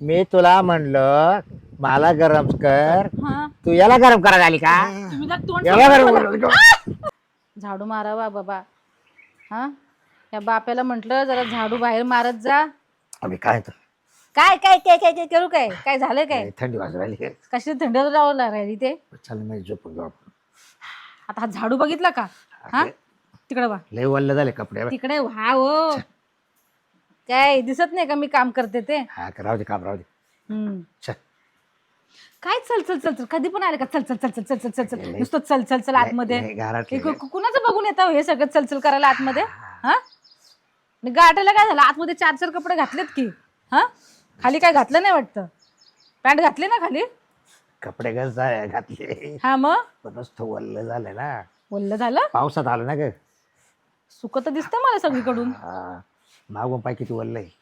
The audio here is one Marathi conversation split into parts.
मी तुला म्हणलं मला गरम कर. हा. तू याला गरम करायला आली का? तुम्ही जरा तोंड याला गरम? झाडू मारावा बाबा. हा? या बाप्याला म्हंटल जरा झाडू बाहेर मारत जा. अबे काय तर? काय काय काय काय काय करू काय? काय झालं काय? थंडी वाजू राहिली कशी थंडी लावला राहिली ते? चल मी झोपून घेऊ आपण. आता हा झाडू बघितला का? हा? तिकडे वा लय वल्ल झाले कपडे तिकडे हा हो. काय दिसत नाही का मी काम करते ते? हा का, राहू दे काम राहू दे. हम्म. चल. काय चल चल चल चल कधी पण आले का? चल चल चल चल चल चल चल. चल नुसतं चल चल चल आतमध्ये. लय घरात हे कु- कुणाचं बघून येतं हे सगळं चल चल करायला आतमध्ये? हा आणि गाठायला काय झालं? आतमध्ये चार चार कपडे घातलेत की? हा? खाली काय घातलं नाही वाटतं? पॅन्ट घातली ना खाली? कपडे गज घातले. हा मग? पण नुसतं वल्ल झालं ना. बोललं झालं? पावसात आलं ना ग. सुक तर दिसतं मला सगळीकडून. हा. मागून पाय किती वल्ल आहे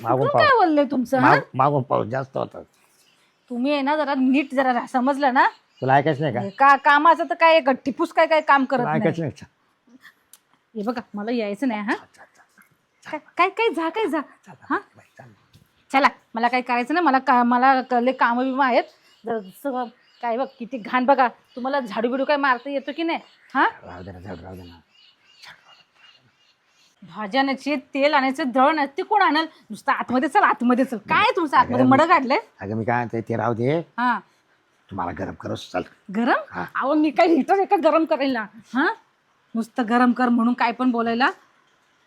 मागून काय बोललंय तुमचं हा? माग- मागून जास्त होता. तुम्ही आहे ना जरा नीट जरा समजलं ना? तुला ऐकायचं नाही का? हे का कामाचं तर काय टिपूस काय काय काम करत तुला नाही. ऐकायचं नाही? हे बघा मला यायचं नाही हा? चल, चल, काय काय काय जा काय जा चल, हा? बाई, चल. चला मला काही करायचं नाही मला का मला कले कामं बिमं आहेत. जर सगळं काय बघ किती घाण बघा. तुम्हाला झाडू बिडू काय मारता येतो की नाही हा? राहू दे ना झाड राहू दे ना. भाज्या आणायची तेल आणायचं दळण ते कोण आणल? नुसतं आतमध्ये चल आतमध्ये चल. काय तुमचं? आतमध्ये मड काढलंय? अगं मी काय म्हणते ते राहू दे. हा. तुम्हाला गरम करूच चाल. गरम? हा. अहो मी काय हिटर एका गरम करायला हा? नुसतं गरम कर म्हणून काय पण बोलायला.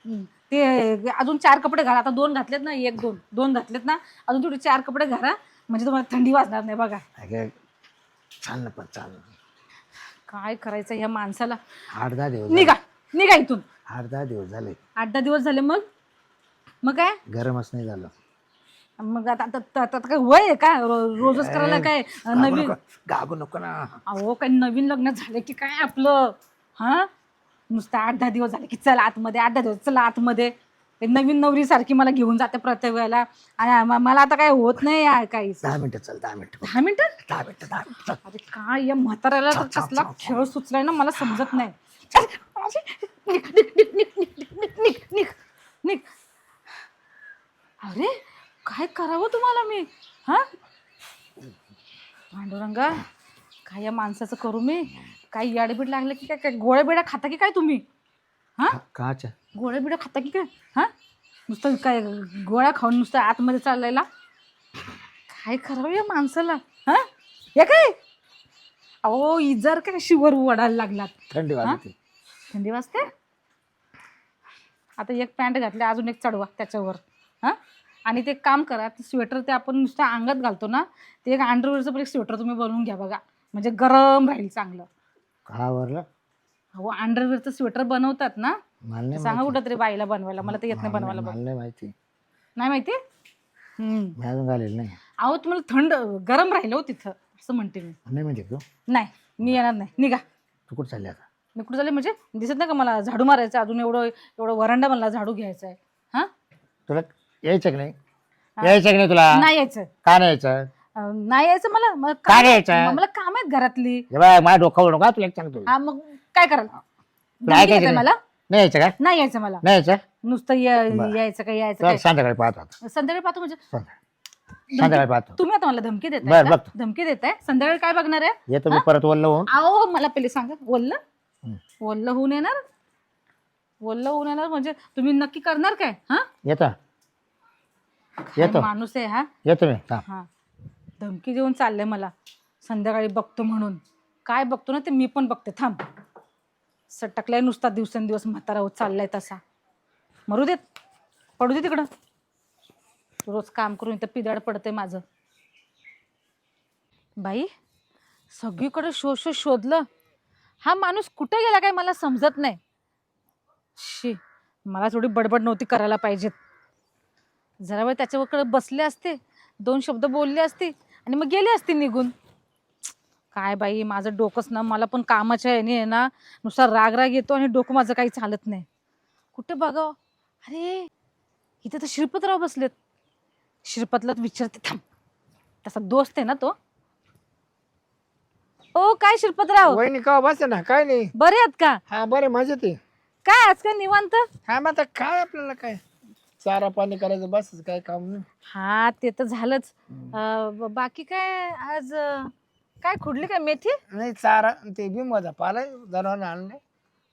हम्म. ते अजून चार कपडे घाला. आता दोन घातलेत ना एक दोन. दोन घातलेत ना अजून थोडे चार कपडे घाला. म्हणजे तुम्हाला थंडी वाजणार नाही बघा. अगं चाल ना पण चाल काय करायचं ह्या माणसाला? आठ दहा दिवस निघा. निघा इथून. आठ दहा दिवस झाले. आठ दहा दिवस झाले मग? मग काय? गरमच नाही झालं. मग आता आता आता- आता काय वय आहे का? रो- रोजच करायला काय नवीन? नको, गागू नको ना. अहो काही नवीन लग्न झालं की काय आपलं? हा? नुसतं आठ दहा दिवस झाले की चला आतमध्ये आठ दहा दिवस चला आतमध्ये. ते नवीन नवरी सारखी मला घेऊन जाते प्रत्येक वेळेला. आणि म- मला आता काय होत नाही यार काहीच दहा मिनिटं चल दहा मिनिटं. दहा मिनिटं? दहा मिनिटं दहा मिनिटं. अरे काय या म्हाताऱ्याला तर कसला खेळ सुचलाय ना मला समजत नाही. चल, निघ, निघ, निघ, निघ, निघ, निघ, निघ, निघ. अरे काय करावं तुम्हाला मी? हा? पांडुरंगा काय या माणसाचं करू मी? काय याडबीड लागलं की काय? काय गोळ्या बिड्या खाता की काय तुम्ही? हा? काच्या? गोळ्या बिड्या खाता की काय? हा? नुसतं काय गोळ्या खाऊन नुसतं आतमध्ये चाललायला काय करावं या माणसाला? हा? हे काय? अहो इजर काय शिवर वडायला लागलात? थंडी वाजते. थंडी वाजते. आता एक पॅन्ट घातली अजून एक चढवा त्याच्यावर. हां? आणि ते काम करा ते स्वेटर ते आपण नुसतं अंगात घालतो ना ते एक अंडरवेअरचं पण एक स्वेटर तुम्ही बनवून घ्या बघा. म्हणजे गरम राहील चांगलं. का हो अंडरवेअरचं स्वेटर बनवतात ना मला नाही सांगा माहिती. कुठं तरी बाईला बनवायला मला ते येत नाही मला बनवायला मला नाही माहिती. नाही माहिती? हम्म. मी अजून घालेलं नाही. अहो तुम्हाला थंड गरम राहिलं हो तिथं असं म्हणते मी. नाही माहिती तू? नाही मी येणार नाही. निघा. तू कुठं चालली आता? मी कुठं झाले? म्हणजे दिसत नाही का मला झाडू मारायचं अजून एवढं एवढं वरंडा मला झाडू घ्यायचा आहे. हां? तुला यायचं की नाही? यायचं की नाही तुला? नाही यायचं. का नाही यायचं? अं, नाही यायचं मला? मला का काम- नाही यायचं? मला काम आहेत घरातली. हे बघ माझ्या डोकं नका तुला एक सांगतो. हा मग काय कराल? नाही? मला? नाही यायचं का? नाही यायचं मला. नाही यायचं? नुसतं या- बरं. यायचं काय यायचं काय? संध्याकाळी पाहतो आता. संध्याकाळी पाहतो म्हणजे संध्याकाळी. संध्याकाळी पाहतो. तुम्ही आता मला धमकी बरं, देताय का? बघतो. धमकी देताय? संध्याकाळी काय बघणार आहे? येतो मी परत होऊन. अहो मला पहिले सांगा. वल्ल? हं. वल्ल होऊन येणार? वल्ल होऊन येणार म्हणजे तुम्ही नक्की करणार काय? हा? येतो. येतो. माणूस आहे हा? येतो मी. हा हा. धमकी देऊन चाललंय मला. संध्याकाळी बघतो म्हणून. काय बघतो ना ते मी पण बघते. थांब. सटकलाय नुसता दिवसेंदिवस म्हातारा होत चाललाय तसा. मरू देत. पडू दे तिकडं. रोज काम करून इथं पिदाड पडते माझं. बाई सगळीकडे शोध शोध शोधलं. हा माणूस कुठे गेला काय मला समजत नाही. शी मला थोडी बडबड नव्हती करायला पाहिजेत. जरा वेळ त्याच्याकडे बसले असते दोन शब्द बोलले असते आणि मग गेले असते निघून. काय बाई माझं डोकंच ना मला पण कामाच्या याने आहे ना नुसार राग राग येतो आणि डोकं माझं काही चालत नाही. कुठे बघावं? अरे इथे तर श्रीपतराव बसलेत. श्रीपतला विचारते थांब. तसा दोस्त आहे ना तो? ओ काय श्रीपतराव? वहिनी का बस ना? काय नाही. बरे आहेत का? हा बरे मजेत आहे. काय आज काय निवांत? हा मग आता काय आपल्याला काय? चारा पाणी करायचं बस काय काम नाही. हा ते तर झालंच. अं, ब- बाकी काय आज अं, काय खुडली काय मेथी? नाही चारा ते बिंबाचा पाला जनावर आणले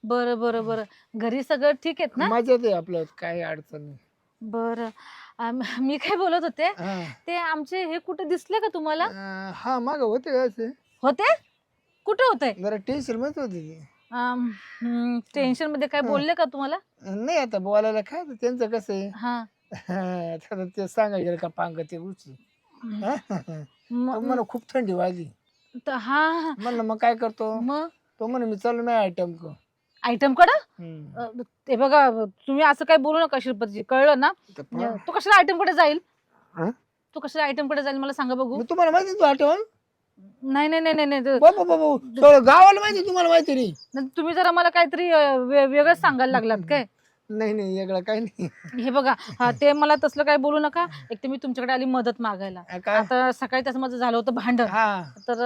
बरं बरं बरं. घरी सगळं ठीक आहेत ना? मजा येते आपलं काही अडचण नाही. बरं. मी काय बोलत होते हा. ते आमचे हे कुठे दिसले का तुम्हाला? अं, हा माग होते का असे? होते? कुठे होते जरा टेन्शनमध्ये होते ते. टेन्शनमध्ये काय. बोलले का तुम्हाला? नाही आता बोलायला काय ते त्यांचं कसं आहे? हा. आता ते सांगायचं का पांग ते उचल मला खूप थंडी वाजली. त- हा हा. म्हणलं मग काय करतो? मग? तो म्हणे मी चालू नाही आयटम को. आयटम कडा? हम्म. ते बघा तुम्ही असं काय बोलू नका श्रीपतजी कळलं ना? तर पहा. तू कशाला आयटमकडे जाईल? हं? तू कशाला आयटमकडे जाईल मला सांगा बघू. तुम्हाला माहिती तू आठवण? नाही नाही नाही नाही, नाही. ते- बाबा बाबा सगळं गावाला माहिती तुम्हाला माहिती नाही तुम्ही जरा मला काहीतरी अ, वे- वेगळंच सांगायला लागलात काय? नाही नाही वेगळं काही नाही. हे बघा हा, ते मला तसलं काय बोलू नका. एक तर मी तुमच्याकडे आली मदत मागायला. काय? आता सकाळी त्याचं माझं झालं होतं भांडण. हा. तर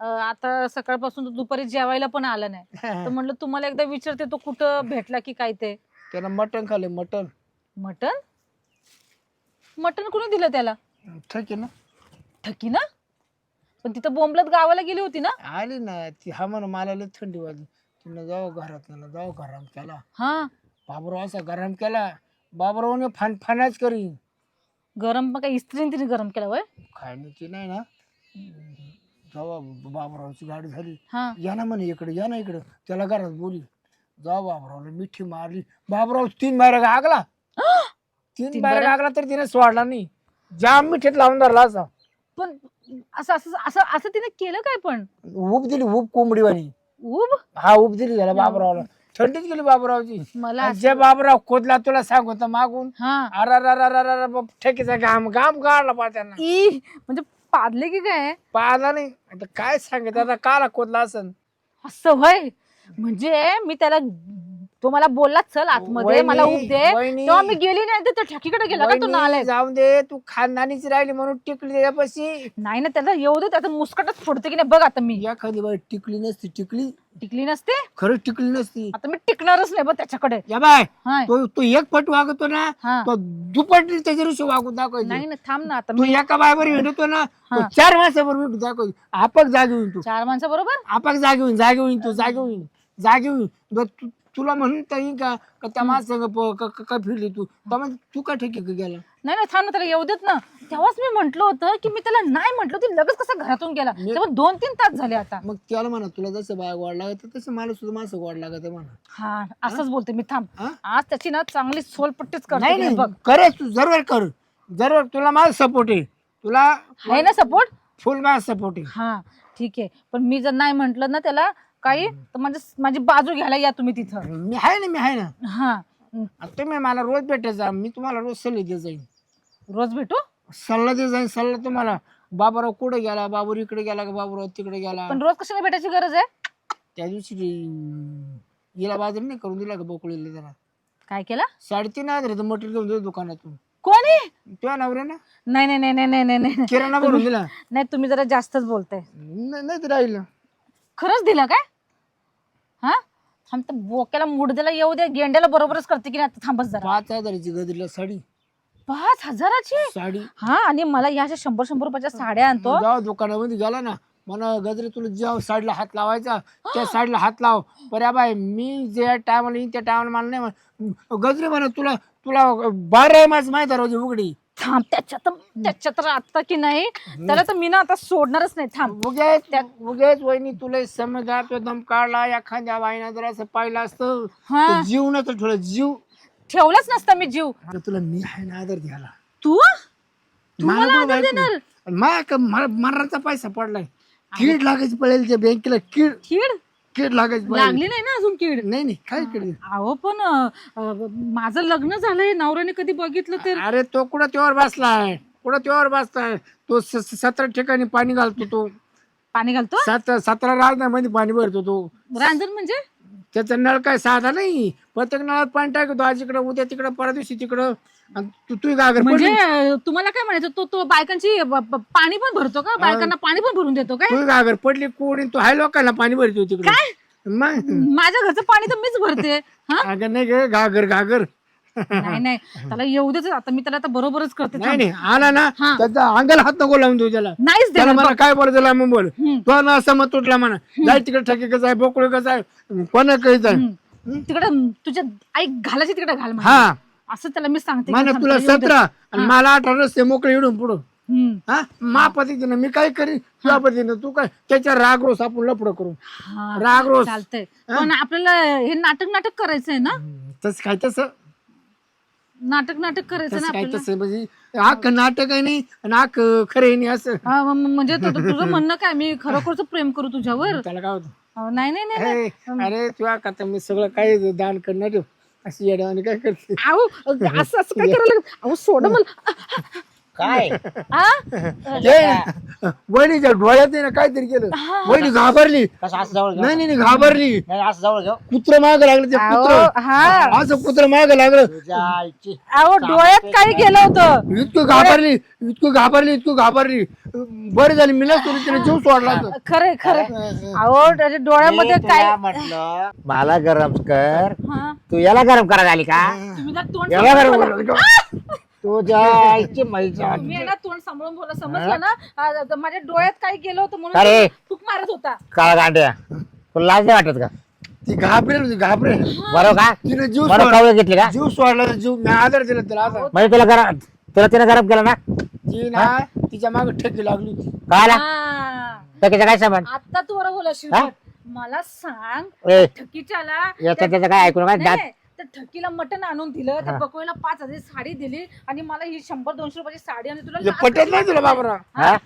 अ, आता सकाळपासून तो दुपारी जेवायला पण आला नाही. तर म्हणलं तुम्हाला एकदा विचारते तो कुठं भेटला की काय ते? त्यानं मटण खाल्ले मटण. मटन मटन कोणी दिलं त्याला? ठीक आहे ना. ठकी ना? पण तिथं बोंबलत गावाला गेली होती ना? आली ना ती हा म्हणा मला लय थंडी वाजली. तिनं जाऊ घरात त्याला जाऊ गरम केला. हा? बाबराव असा गरम केला. बाबरावने फान फानाच करी. गरम मग काय इस्त्रीने तिने गरम केला वय खाण्याची नाही ना. जाऊ बाबरावची गाडी झाली. हा. या ना म्हणे इकडे या ना इकडे. त्याला घरात बोली जाऊ बाबरावला मिठी मारली. बाबराव तीन बारा गागला. तीन बारा? गागला तर तिने सोडला नाही. जाम मिठीत लावून धरला असा. पण असं असं असं असं तिने केलं काय पण? ऊब दिली ऊब कोंबडीवाणी उब हा ऊब दिली त्याला बाबरावला. थंडीच गेली बाबरावची. मला असं- जे बाबराव खोदला तुला सांगतो मागून हा. अरा ठेकीचा घाम घाम गाडला पा त्यांना. ई म्हणजे पादले की काय? पाहिला नाही. आता काय सांगत आता काला खोदला असन. असं होय? म्हणजे मी त्याला तो मला बोलला चल आतमध्ये वहिनी, मला उब दे. वहिनी. तेव्हा मी गेली नाही तर तो ठकीकडे गेला का तो वहिनी, नालाय जाऊन दे तू खानदानीची राहिली म्हणून टिकली त्याच्यापाशी. नाही ना त्याला येऊ दे त्याचं मुस्कटच फोडते की नाही बघ आता मी. एखादी बाई टिकली नसती टिकली? टिकली नसते? खरंच टिकली नसती. आता मी टिकणारच नाही बघ त्याच्याकडे. या बाय हाय. तो तो एक पट वागतो ना हा. तो दुपट त्याच्या दिवशी वागून दाखवायची. नाही ना थांब ना आता तू मी. एका बायबर भेटतो ना तो हा. चार माणसावर भेटू दाखवायची. आपक जागी होईन तू. चार माणसं बरोबर? आपक जागी होईन जागी होईन तू जागी होईन जागी होईन ब- तू- तुला म्हणून तर येईन का का त्या माणसांग का फिरली तू? तर मग तू का ठेकी गेला? नाही ना थांब ना त्याला येऊ देत ना. तेव्हाच मी म्हंटल होतं की मी त्याला नाही म्हंटल ती लगेच कसा घरातून गेला? तेव्हा दोन तीन तास झाले आता. मग त्याला म्हणा तुला जसं बाय गोड लागत तसं मला सुद्धा माणसं गोड लागत म्हणा. हा असंच बोलते मी थांब. हा? आज त्याची ना चांगली सोलपट्टीच करते की बघ. करे तू जरूर कर. जरूर तुला माझा सपोर्ट आहे. तुला आहे ना सपोर्ट फुल माझा सपोर्ट आहे. हा ठीक आहे. पण मी जर नाही म्हंटल ना त्याला काही? तर माझी माझी बाजू घ्यायला या तुम्ही तिथं. मी आहे ना मी आहे ना. हा. तुम्ही मला रोज भेटत जा मी तुम्हाला रोज सल्ले देत जाईन. रोज भेटू? सल्ला देत जाईन सल्ला तुम्हाला. बाबूराव कुठे गेला? बाबूर इकडे गेला का बाबूराव तिकडे गेला? पण रोज कशाला भेटायची गरज आहे? त्या दिवशी ते हिला बाजार नाही करून दिला का बोकळीला जरा? काय केला? साडेतीन हजार मटेरियल घेऊन दिलं दुकानातून. कोणी? तुझ्या नवऱ्या ना नाही नाही नाही नाही नाही नाही नाही. किराणा भरून दिला. नाही तुम्ही जरा जास्तच बोलताय. नाही नाही ते राहिलं. खरंच दिलं काय? हा? थांब तर बोक्याला मुडद्याला येऊ दे. गेंड्याला बरोबरच करते की नाही आता? थांबच जरा. पाच हजाराची गजरीला साडी. पाच हजाराची? साडी. हा आणि मला या अशा शंभर शंभर रुपयाच्या साड्या आणतो. जेव्हा दुकानामध्ये गेला ना. मला गजरे तुला जेव्हा साईडला हात लावायचा त्या साईडला हात लाव. पर्या बाय मी जे टायमाला येईन त्या टायमाला मला नाही म्हण- गजरे म्हणा तुला तुला बारा आहे माझं माहिती रोज उघडी. थांब त्याच्यात त्याच्यात आता की नाही? त्याला तर मी ना आता सोडणारच नाही थांब. उगेच उगेच वहिनी तुला समजा तो दम काढला एखाद्या बाईनं जर असं पाहिलं असतं हा. तर जीव ना तर थोडं जीव ठेवलाच नसता मी जीव. तुला मी आहे ना आदर द्यायला. तू? मला मला कोण आदर बायको? देणार? मा का- मला मरणाचा पैसा पडलाय. कीड लागायची पडेल त्या बँकेला कीड कीड? कीड लागायची लागली नाही ना अजून कीड? नाही नाही काय कीड अहो पण अं, अं, माझं लग्न झालंय नवऱ्याने कधी बघितलं तर. अरे तो कुठं त्यावर बसलाय? कुठं त्यावर बसलाय तो स- स- सतरा ठिकाणी पाणी घालतो तो. पाणी घालतो? सात सतरा राजनामध्ये पाणी भरतो तो. रांजण म्हणजे? त्याचा नळ काय साधा नाही. प्रत्येक नळात पाणी टाकतो आज इकडं उद्या तिकडं परत दिवशी तिकडं. आणि तू तू गागर म्हणजे पडली अं, तुम्हाला काय म्हणायचं? तो तो बायकांची ब- ब- पाणी पण भरतो का? बायकांना पाणी पण भरून देतो काय? तू गागर पडली कोणी तू हाय लोकांना पाणी भरतो तिकडे मग? माझ्या घरचं पाणी तर मीच भरते. हा? अगं नाही ग घागर घागर. नाही नाही. त्याला येऊ देच आता मी त्याला आता बरोबरच करते. नाही आला ना? हा. त्याचा अंगाला हात नको लावून देऊ त्याला. नाहीच त्याला देणार मला काय बोल त्याला मग बोल. हम्म. तो ना असं मत तुटला म्हणा जाय तिकडे ठकी कसं आहे बोकळ कसं आहे कोणा कसं आहे हम्म. तिकडे तुझ्या आई घालायची तिकडे घाल म्हणा. हा. असं त्याला मी सांगते की थांब, तुला त्याला येऊ दे. सतरा आणि मला अठरा रस्ते मोकळे इडून पुढं. हम्म. हा? मा पद्धतीनं मी काय करीन? तुझ्या पद्धतीनं तू काय? त्याच्या राग रोस आपण लपड करू. हा, राग रोस चालतंय पण आपल्याला हे नाटक नाटक करायचंय ना? तसं काय तसं. नाटक नाटक करायचं ना काय आपल्याला. तसं म्हणजे आख नाटक आहे नाही आणि आख खरं आहे नाही असं. हा, म- म- म्हणजे तु- तुझं म्हणणं काय? मी खरोखरच प्रेम करू तुझ्यावर? त्याला काय होतं? अहो, नाही नाही नाही नाही. हे, अरे तुझ्या का मी सगळं काय दान करणार आहे. अशी येड्यावानी काय करते? अहो असं असं काय करायला लागलं? अहो सोड मला. काय? वहिनीच्या डोळ्यात आहे ना काहीतरी केलं. वहिनी घाबरली. कसं असं जवळ घेऊ? नाही नाही नाही, घाबरली. नाही असं जवळ घेऊ? कुत्र माग लागलं ते अहो, हा. असं कुत्र माग लागलं. तुझ्या आईची अहो डोळ्यात काही गेलं होतं. इतकं घाबरली इतकं घाबरली इतकं घाबरली. बरं झाली मी नसतो तिने जीव सोडला तर. खरंय खरंय अहो त्याच्या डोळ्यामध्ये काय तुला म्हटलं मला गरम कर. हा. तू याला गरम करायला आली का? तुम्ही ना तोंड याला गरम. तुझ्या आईची तुम्ही आहे ना तोंड सांभाळून बोला. समजलं ना? आ, माझ्या डोळ्यात काही गेलं होतं म्हणून अरे. तो फूक मारत होता. काळा गांड्या. तुला लाज नाही वाटत का? ती घाबरेल होती घाबरेल. बरोबर का? तिने जीव बरं सोडला. कावळे घेतली का? जीव सोडला तर जीव मी आदर दिला तिला म्हणजे तुला गरम तुला तिने गरम केलं ना? ती ना तिच्यामागे ठेकी लागली होती. कळाला? हा. त्याच्या काय संबंध? आता तू बरोबर बोलशील. हा? मला सांग ए. ठकीच्याला याचं त्याचं काय ऐकून काय नाही, दात नाही, त्या ठकीला मटण आणून दिलं त्या बकवेला पाच हजार साडी दिली आणि मला ही शंभर दोनशे रुपयाची साडी आणि तुला पटत नाही तुला बाबरा हा?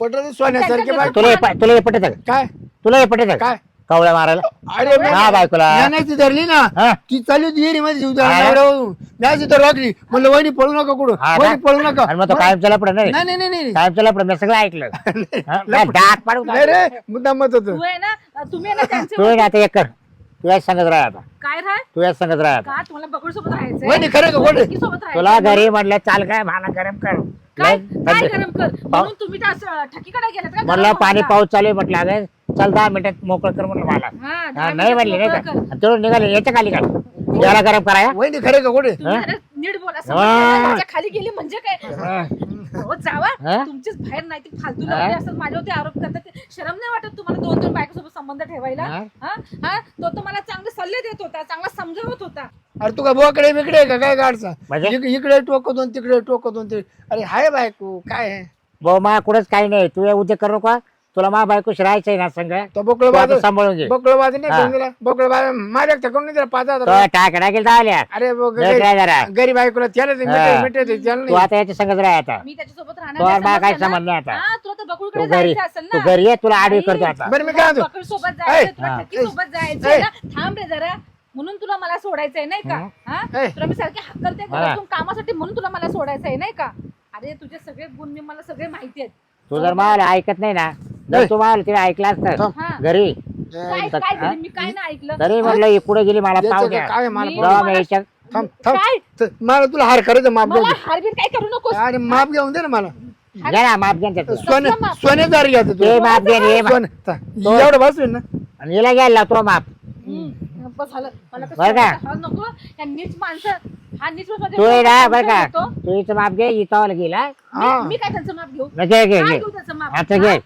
पटत सोन्यासारखे बाय तुला हे प- तुला हे पटत का? काय? तुला हे पटत का? काय? कवळ्या मारायला? अरे हा बायकोला. ज्ञानाची धरली ना. ती चालली होती येरी मध्ये जीव हा. मॅच लागली म्हणलं वहिनी पळू नका कुठं. हा वहिनी का? पळू नका. आणि मग तो चला पडत नाही. नाही नाही नाही नाही कायम चला पडत मी सगळं ऐकलं. हा? काय दात पाडू नाही रे मुद्दा मत होत. तू आहे ना तुम्ही आहे ना त्यांचे तू ना आता एक कर. तू याच संगत राह आता. काय राह? तू याच संगत राह आता. का? तुम्हाला सोबत राहायचंय? वहिनी खरं का? खोटं? ठकी सोबत तुला राहायचं घरी म्हटलं चाल काय भाला गरम कर. काय लय काय थंडी. गरम कर? म्हणून तुम्ही त्या असं ठकीकडे गेलात का? म्हणलं गरम पाणी व्हायला? पाऊस चालू आहे म्हटलं अगं चल दहा मिनिटात मोकळं कर म्हटलं मला. हा, हा, नाही म्हणले नाही मोकळं कर. का तेवढं निघाले याच्या खाली काय? याला गरम कराया वहिनी खरं का? कुठे तुम्ही जरा नीट बोला. हा. त्याच्याखाली गेली म्हणजे काय? हा. हो जावा. हा? तुमचीच बाहेर नाही ते फालतू हा? लोक असतात माझ्यावरती आरोप करतात. ते शरम नाही वाटत तुम्हाला दोन दोन बायकोसोबत संबंध ठेवायला? हा? हा? हा? तो तर मला चांगले सल्ले देत होता चांगला समजवत होता. अरे तू का बोकडे बिकडे आहे का? काय गाडचा? म्हणजे? इक- इकडे टोक दोन तिकडे टोक दोन ते अरे हाय बायको काय आहे? भाऊ मा कुठंच काही नाही. तू या उद्या करू का? तुला मा बायको राहायचंय ना संग? तो बोकळ तू आता बाज सांभाळून घे. बोकळ बाज नाही हा. करून दिला बोकळ बाज माझ्या करून नाही दिला पाच हजार आल्या. अरे. गरीब- गरीब बायकोला त्याला ते हा. मिठे मिठे ते त्याला तू नाही. आता याच्या राह आता. मी त्याच्यासोबत तो राहणार नाही, मला काय समजलं ना? नाही आता. हा, तुला तर तू बकुळकडे घरी जायचं असेल तू ना घरी ये तुला आडवी करतो आता. बरं मी काय म्हणतो? सोबत ऐ, जायचं तुला हा. ठकी सोबत जायचंय ना? थांब रे जरा. म्हणून तुला मला सोडायचंय नाही का? हा? ऐ. तुला मी सारखे हक्कलते हा. घरातून कामासाठी म्हणून तुला मला सोडायचंय नाही का? अरे तुझे सगळे गुण मी मला सगळे माहिती आहेत. तू जर मला ऐकत नाही ना जर तू मला तिने ऐकला असतं हा. घरी काय काय झालं? मी काय नाही ऐकलं. तरी म्हटलं ही पुढे गेली मला याचं पाव काय काय मला मी- पाहू. जेव्हा मी याच्या थांब थांब. काय? तर मला तुला हार करायचं माप मला घेऊन हारबीर काय करू नकोस? अरे माप घेऊन दे ना मला. घे ना माप घ्या ना त्याचं. सोने कसलं माप? सोन्यादार घ्यायचं ते. तू माप घे रे माप. सोने ता- एवढं बसवेल ना. आणि हिला घ्यायला लावतो माप. हम्म, बस झालं. मला तर बरं का? सोडायचं हाल नको. या नीच माणसं हा नीच माणसं तू ये ना बरं का. तू हिचं माप घे इथं गेला. हा. मी काय त्याचं माप घेऊ? घे घे काय घे. घेऊ त्याचं माप? आता घे.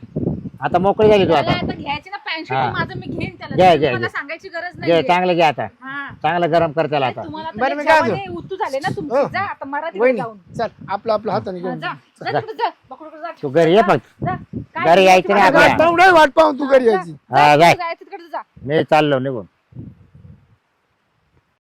आता मोकळी झाली तू त्याला आता. आता घ्यायची ना पॅन्ट हा. माझं मी घेईन त्याला. घे, तुम्ही घे, मला घे. सांगायची गरज घे नाही चांगलं घे आता. हा. चांगलं गरम कर त्याला आता. तुम्हाला बरं, मी काय जवाने उतू झाले ना हो. तुमचे. जा आता मरा तिकडे वहिनी जाऊन. चल आपलं आपलं हाताने हा, घेऊन जा जा. तिकडे जा बकडकडे जा. तू घरी ये फक्त जा. काय घरी यायचं नाही तुम्हाला आपल्या. वाट पाहून वाट पाहून तू घरी यायची. जा, हा, जा, जाय. जायचं तिकडे जा. मी चाललो निघून.